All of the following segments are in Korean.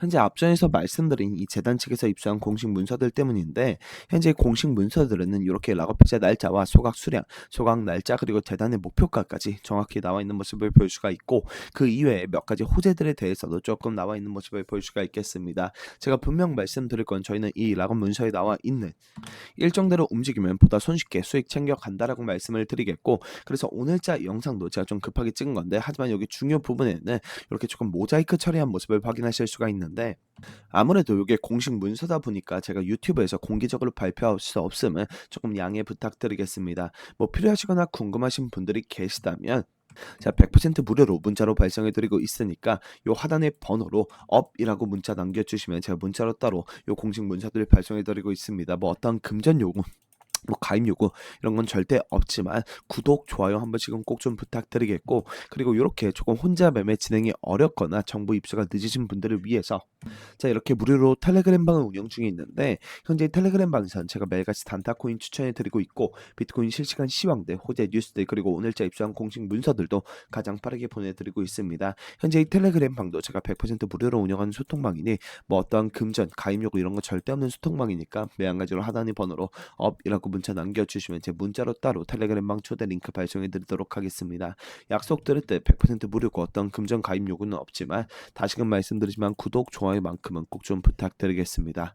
현재 앞전에서 말씀드린 이 재단 측에서 입수한 공식 문서들 때문인데 현재 공식 문서들은 이렇게 락업해제 날짜와 소각 수량, 소각 날짜 그리고 재단의 목표가까지 정확히 나와 있는 모습을 볼 수가 있고 그 이외에 몇 가지 호재들에 대해서도 조금 나와 있는 모습을 볼 수가 있겠습니다. 제가 분명 말씀드릴 건 저희는 이 락업 문서에 나와 있는 일정대로 움직이면 보다 손쉽게 수익 챙겨간다라고 말씀을 드리겠고 그래서 오늘자 영상도 제가 좀 급하게 찍은 건데 하지만 여기 중요 부분에는 이렇게 조금 모자이크 처리한 모습을 확인하실 수가 있는 데 아무래도 이게 공식 문서다 보니까 제가 유튜브에서 공개적으로 발표할 수 없음은 조금 양해 부탁드리겠습니다. 뭐 필요하시거나 궁금하신 분들이 계시다면 자, 100% 무료로 문자로 발송해 드리고 있으니까 요 하단의 번호로 업이라고 문자 남겨 주시면 제가 문자로 따로 요 공식 문서들 발송해 드리고 있습니다. 뭐 어떤 금전 요구 뭐 가입 요구 이런 건 절대 없지만 구독 좋아요 한 번씩은 꼭 좀 부탁드리겠고 그리고 이렇게 조금 혼자 매매 진행이 어렵거나 정보 입수가 늦으신 분들을 위해서 자 이렇게 무료로 텔레그램 방을 운영 중에 있는데 현재 텔레그램 방에서는 제가 매일같이 단타코인 추천해 드리고 있고 비트코인 실시간 시황들 호재 뉴스들 그리고 오늘자 입수한 공식 문서들도 가장 빠르게 보내드리고 있습니다. 현재 이 텔레그램 방도 제가 100% 무료로 운영하는 소통방이니 뭐 어떠한 금전 가입 요구 이런 거 절대 없는 소통방이니까 매한 가지로 하단의 번호로 업이라고 문자 남겨주시면 제 문자로 따로 텔레그램방 초대 링크 발송해 드리도록 하겠습니다. 약속 드릴 때 100% 무료고 어떤 금전 가입 요구는 없지만 다시금 말씀드리지만 구독, 좋아요만큼은 꼭 좀 부탁드리겠습니다.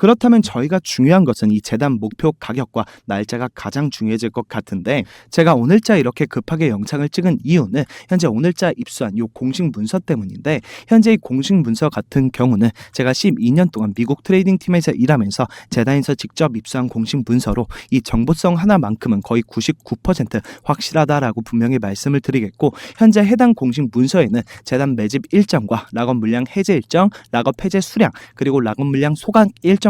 그렇다면 저희가 중요한 것은 이 재단 목표 가격과 날짜가 가장 중요해질 것 같은데 제가 오늘자 이렇게 급하게 영상을 찍은 이유는 현재 오늘자 입수한 이 공식 문서 때문인데 현재 이 공식 문서 같은 경우는 제가 12년 동안 미국 트레이딩 팀에서 일하면서 재단에서 직접 입수한 공식 문서로 이 정보성 하나만큼은 거의 99% 확실하다라고 분명히 말씀을 드리겠고 현재 해당 공식 문서에는 재단 매집 일정과 락업 물량 해제 일정, 락업 해제 수량 그리고 락업 물량 소각 일정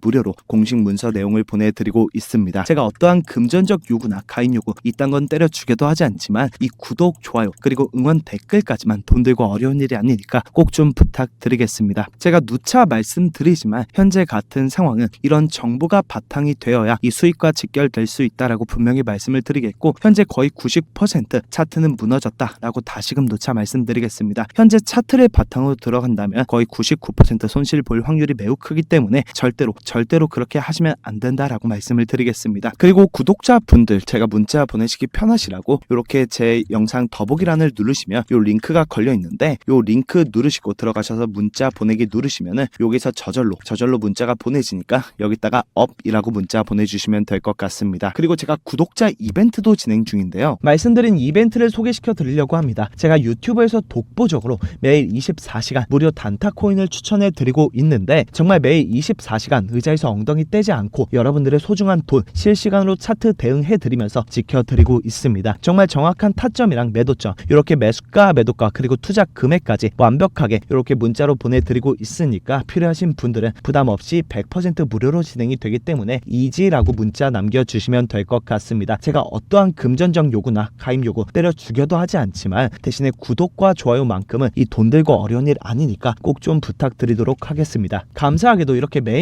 무료로 공식 문서 내용을 보내드리고 있습니다. 제가 어떠한 금전적 요구나 가입 요구 이딴 건 때려 주게도 하지 않지만 이 구독, 좋아요 그리고 응원 댓글까지만 돈 들고 어려운 일이 아니니까 꼭 좀 부탁드리겠습니다. 제가 누차 말씀드리지만 현재 같은 상황은 이런 정보가 바탕이 되어야 이 수익과 직결될 수 있다라고 분명히 말씀을 드리겠고 현재 거의 90% 차트는 무너졌다라고 다시금 누차 말씀드리겠습니다. 현재 차트를 바탕으로 들어간다면 거의 99% 손실 볼 확률이 매우 크기 때문에 절대로 절대로 그렇게 하시면 안 된다라고 말씀을 드리겠습니다. 그리고 구독자분들 제가 문자 보내시기 편하시라고 이렇게 제 영상 더보기란을 누르시면 요 링크가 걸려 있는데 요 링크 누르시고 들어가셔서 문자 보내기 누르시면은 여기서 저절로 저절로 문자가 보내지니까 여기다가 업이라고 문자 보내주시면 될 것 같습니다. 그리고 제가 구독자 이벤트도 진행 중인데요. 말씀드린 이벤트를 소개시켜 드리려고 합니다. 제가 유튜브에서 독보적으로 매일 24시간 무료 단타 코인을 추천해 드리고 있는데 정말 매일 24 시간 의자에서 엉덩이 떼지 않고 여러분들의 소중한 돈 실시간으로 차트 대응해 드리면서 지켜 드리고 있습니다. 정말 정확한 타점이랑 매도점 이렇게 매수가 매도가 그리고 투자 금액까지 완벽하게 이렇게 문자로 보내드리고 있으니까 필요하신 분들은 부담 없이 100% 무료로 진행이 되기 때문에 이지라고 문자 남겨주시면 될 것 같습니다. 제가 어떠한 금전적 요구나 가입 요구 때려 죽여도 하지 않지만 대신에 구독과 좋아요만큼은 이 돈 들고 어려운 일 아니니까 꼭 좀 부탁드리도록 하겠습니다. 감사하게도 이렇게 매일